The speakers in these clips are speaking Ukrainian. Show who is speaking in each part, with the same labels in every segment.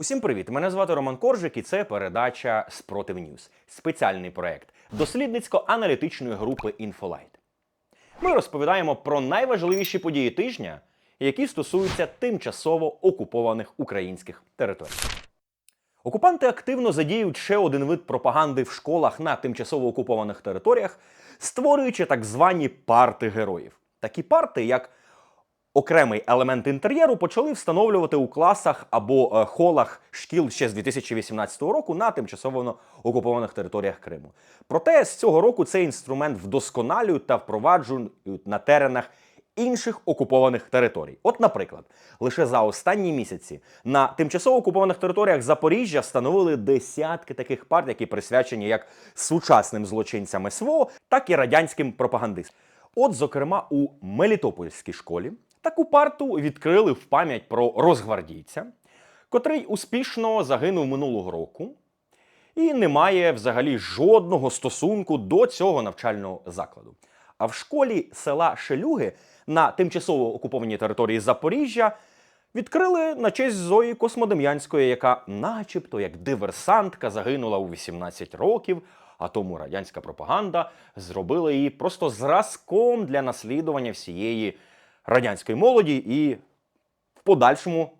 Speaker 1: Усім привіт! Мене звати Роман Коржик, і це передача Спротив Ньюс, спеціальний проект дослідницько-аналітичної групи Інфолайт. Ми розповідаємо про найважливіші події тижня, які стосуються тимчасово окупованих українських територій. Окупанти активно задіють ще один вид пропаганди в школах на тимчасово окупованих територіях, створюючи так звані парти героїв. Такі парти, як окремий елемент інтер'єру, почали встановлювати у класах або е, холах шкіл ще з 2018 року на тимчасово окупованих територіях Криму. Проте з цього року цей інструмент вдосконалюють та впроваджують на теренах інших окупованих територій. От, наприклад, лише за останні місяці на тимчасово окупованих територіях Запоріжжя встановили десятки таких парт, які присвячені як сучасним злочинцям СВО, так і радянським пропагандистам. От, зокрема, у Мелітопольській школі таку парту відкрили в пам'ять про розгвардійця, котрий успішно загинув минулого року і не має взагалі жодного стосунку до цього навчального закладу. А в школі села Шелюги на тимчасово окупованій території Запоріжжя відкрили на честь Зої Космодем'янської, яка, начебто, як диверсантка, загинула у 18 років. А тому радянська пропаганда зробила її просто зразком для наслідування всієї радянської молоді і в подальшому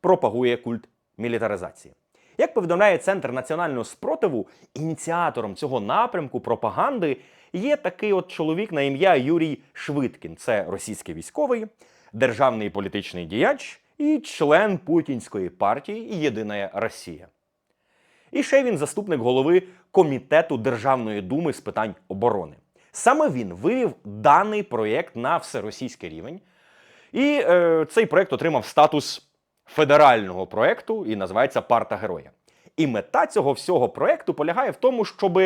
Speaker 1: пропагує культ мілітаризації. Як повідомляє Центр національного спротиву, ініціатором цього напрямку пропаганди є такий от чоловік на ім'я Юрій Швидкін. Це російський військовий, державний політичний діяч і член путінської партії Єдина Росія. І ще він заступник голови комітету Державної думи з питань оборони. Саме він вивів даний проєкт на всеросійський рівень. І е, цей проєкт отримав статус федерального проєкту і називається Парта Героя. І мета цього всього проєкту полягає в тому, щоб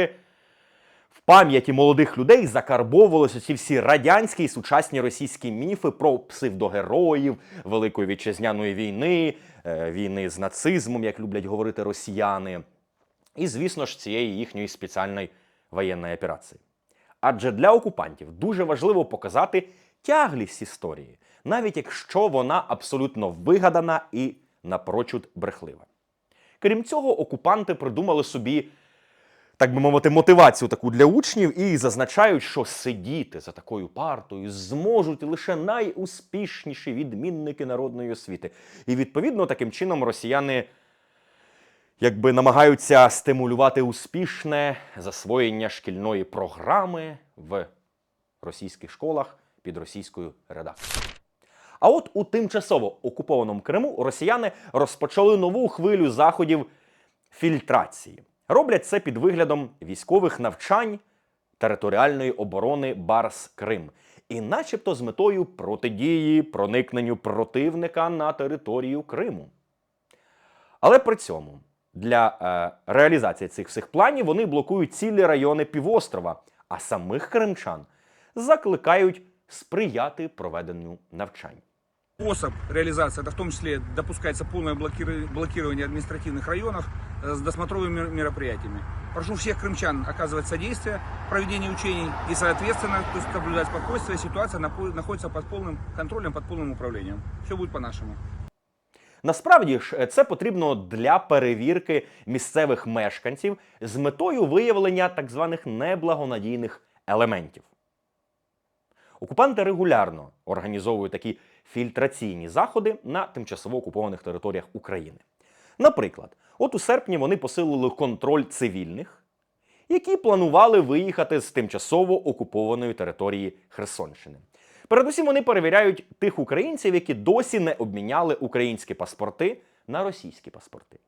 Speaker 1: в пам'яті молодих людей закарбовувалися ці всі радянські і сучасні російські міфи про псевдогероїв Великої вітчизняної війни, е, війни з нацизмом, як люблять говорити росіяни, і, звісно ж, цієї їхньої спеціальної воєнної операції. Адже для окупантів дуже важливо показати тяглість історії, навіть якщо вона абсолютно вигадана і напрочуд брехлива. Крім цього, окупанти придумали собі, так би мовити, мотивацію таку для учнів і зазначають, що сидіти за такою партою зможуть лише найуспішніші відмінники народної освіти. І відповідно таким чином росіяни якби намагаються стимулювати успішне засвоєння шкільної програми в російських школах під російською редакцією. А от у тимчасово окупованому Криму росіяни розпочали нову хвилю заходів фільтрації. Роблять це під виглядом військових навчань територіальної оборони Барс Крим, і начебто з метою протидії проникненню противника на територію Криму. Але при цьому для е, реалізації цих всіх планів вони блокують цілі райони півострова, а самих кримчан закликають сприяти проведенню навчань.
Speaker 2: Способ реализации, это в том числе допускается полное блокири- блокирование административных районов э, с досмотровыми мер- мероприятиями. Прошу всех крымчан оказывать содействие в проведении учений и, соответственно, то есть соблюдать спокойствие. Ситуация напо- находится под полным контролем, под полным управлением. Все будет по-нашему.
Speaker 1: Насправді ж е, це потрібно для перевірки місцевих мешканців з метою виявлення так званих неблагонадійних елементів. Окупанти регулярно організовують такі фільтраційні заходи на тимчасово окупованих територіях України. Наприклад, от у серпні вони посилили контроль цивільних, які планували виїхати з тимчасово окупованої території Херсонщини. Передусім вони перевіряють тих українців, які досі не обміняли українські паспорти на російські паспорти.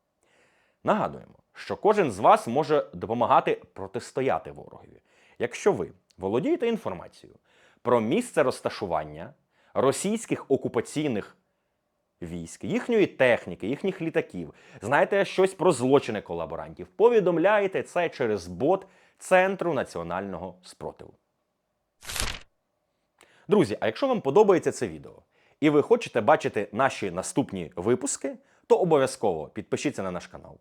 Speaker 1: Нагадуємо, що кожен з вас може допомагати протистояти ворогові, якщо ви володієте інформацією про місце розташування російських окупаційних військ, їхньої техніки, їхніх літаків, знаєте щось про злочини колаборантів, повідомляєте це через бот Центру національного спротиву. Друзі, а якщо вам подобається це відео і ви хочете бачити наші наступні випуски, то обов'язково підпишіться на наш канал,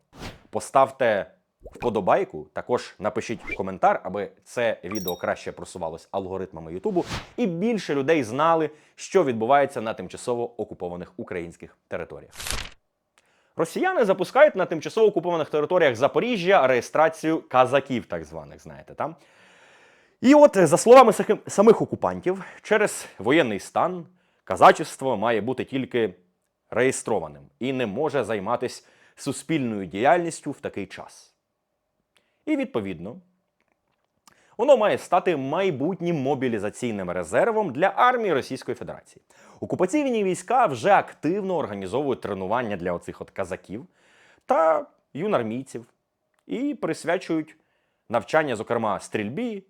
Speaker 1: поставте вподобайку, також напишіть коментар, аби це відео краще просувалось алгоритмами Ютубу, і більше людей знали, що відбувається на тимчасово окупованих українських територіях. Росіяни запускають на тимчасово окупованих територіях Запоріжжя реєстрацію казаків, так званих, знаєте, там. І от, за словами самих окупантів, через воєнний стан казачество має бути тільки реєстрованим і не може займатися суспільною діяльністю в такий час. І відповідно, воно має стати майбутнім мобілізаційним резервом для армії Російської Федерації. Окупаційні війська вже активно організовують тренування для оцих от казаків та юнармійців і присвячують навчання, зокрема, стрільбі,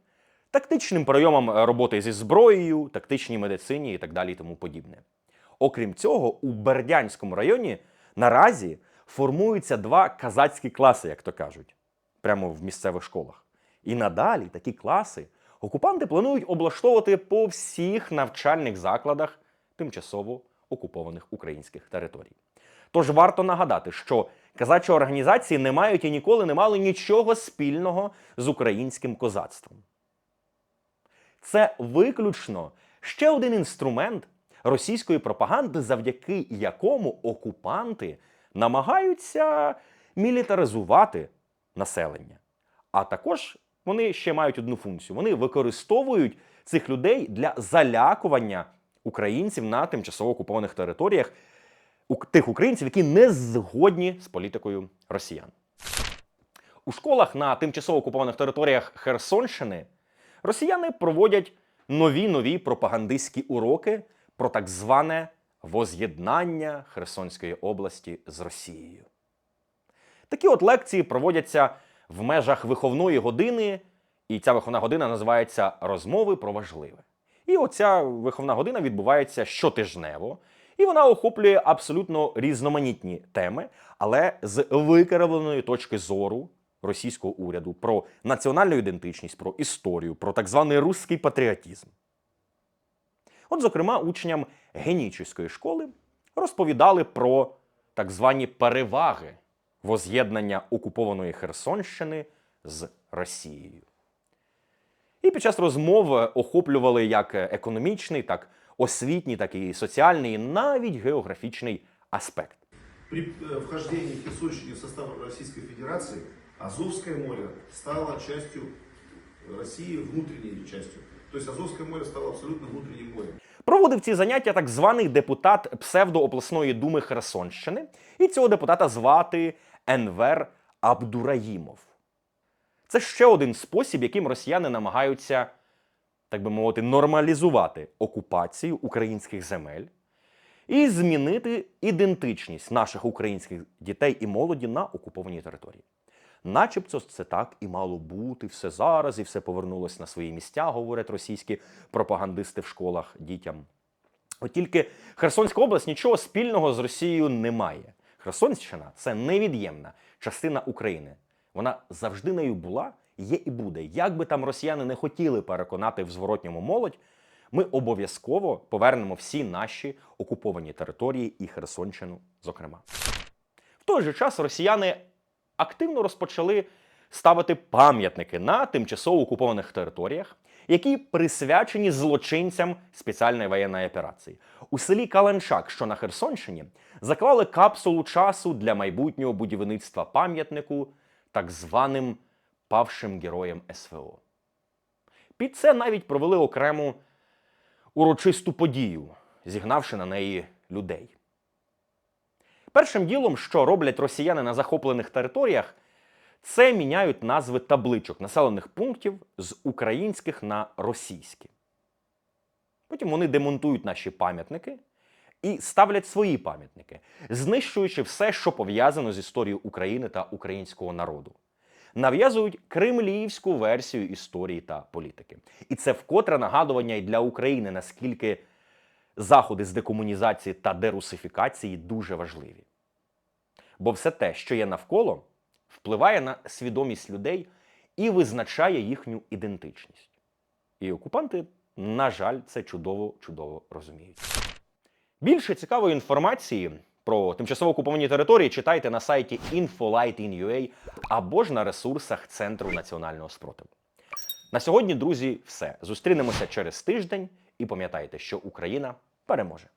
Speaker 1: тактичним прийомам е, роботи зі зброєю, тактичній медицині і так далі і тому подібне. Окрім цього, у Бердянському районі наразі формуються два казацькі класи, як то кажуть, прямо в місцевих школах. І надалі такі класи окупанти планують облаштовувати по всіх навчальних закладах тимчасово окупованих українських територій. Тож варто нагадати, що казачі організації не мають і ніколи не мали нічого спільного з українським козацтвом. Це виключно ще один інструмент російської пропаганди, завдяки якому окупанти намагаються мілітаризувати населення. А також вони ще мають одну функцію: вони використовують цих людей для залякування українців на тимчасово окупованих територіях, тих українців, які не згодні з політикою росіян. У школах на тимчасово окупованих територіях Херсонщини росіяни проводять нові нові пропагандистські уроки про так зване воз'єднання Херсонської області з Росією. Такі от лекції проводяться в межах виховної години, і ця виховна година називається Розмови про важливе. І оця виховна година відбувається щотижнево, і вона охоплює абсолютно різноманітні теми, але з викривленої точки зору російського уряду про національну ідентичність, про історію, про так званий русський патріотизм. От, зокрема, учням генічівської школи розповідали про так звані переваги воз'єднання окупованої Херсонщини з Росією. І під час розмов охоплювали як економічний, так освітній, так і соціальний, і навіть географічний аспект.
Speaker 3: При э, вхождении Херсонщины в состав Российской Федерации Азовское море стало частью России, внутренней частью. То есть Азовское море стало абсолютно внутренним морем.
Speaker 1: Проводив ці заняття так званий депутат псевдообласної думи Херсонщини, і цього депутата звати Енвер Абдураїмов. Це ще один спосіб, яким росіяни намагаються, так би мовити, нормалізувати окупацію українських земель і змінити ідентичність наших українських дітей і молоді на окупованій території. Начебто це так і мало бути, все зараз і все повернулося на свої місця, говорять російські пропагандисти в школах дітям. От тільки Херсонська область нічого спільного з Росією не має. Херсонщина це невід'ємна частина України. Вона завжди нею була, є і буде. Як би там росіяни не хотіли переконати в зворотньому молодь, ми обов'язково повернемо всі наші окуповані території і Херсонщину, зокрема. В той же час росіяни активно розпочали ставити пам'ятники на тимчасово окупованих територіях, які присвячені злочинцям спеціальної воєнної операції. У селі Каленшак, що на Херсонщині, заклали капсулу часу для майбутнього будівництва пам'ятнику так званим павшим героям СВО. Під це навіть провели окрему урочисту подію, зігнавши на неї людей. Першим ділом, що роблять росіяни на захоплених територіях, це міняють назви табличок населених пунктів з українських на російські. Потім вони демонтують наші пам'ятники і ставлять свої пам'ятники, знищуючи все, що пов'язано з історією України та українського народу. Нав'язують кремлівську версію історії та політики. І це вкотре нагадування і для України, наскільки заходи з декомунізації та дерусифікації дуже важливі. Бо все те, що є навколо, впливає на свідомість людей і визначає їхню ідентичність. І окупанти, на жаль, це чудово чудово розуміють. Більше цікавої інформації про тимчасово окуповані території читайте на сайті infolight.in.ua або ж на ресурсах Центру національного спротиву. На сьогодні, друзі, все. Зустрінемося через тиждень і пам'ятайте, що Україна переможе.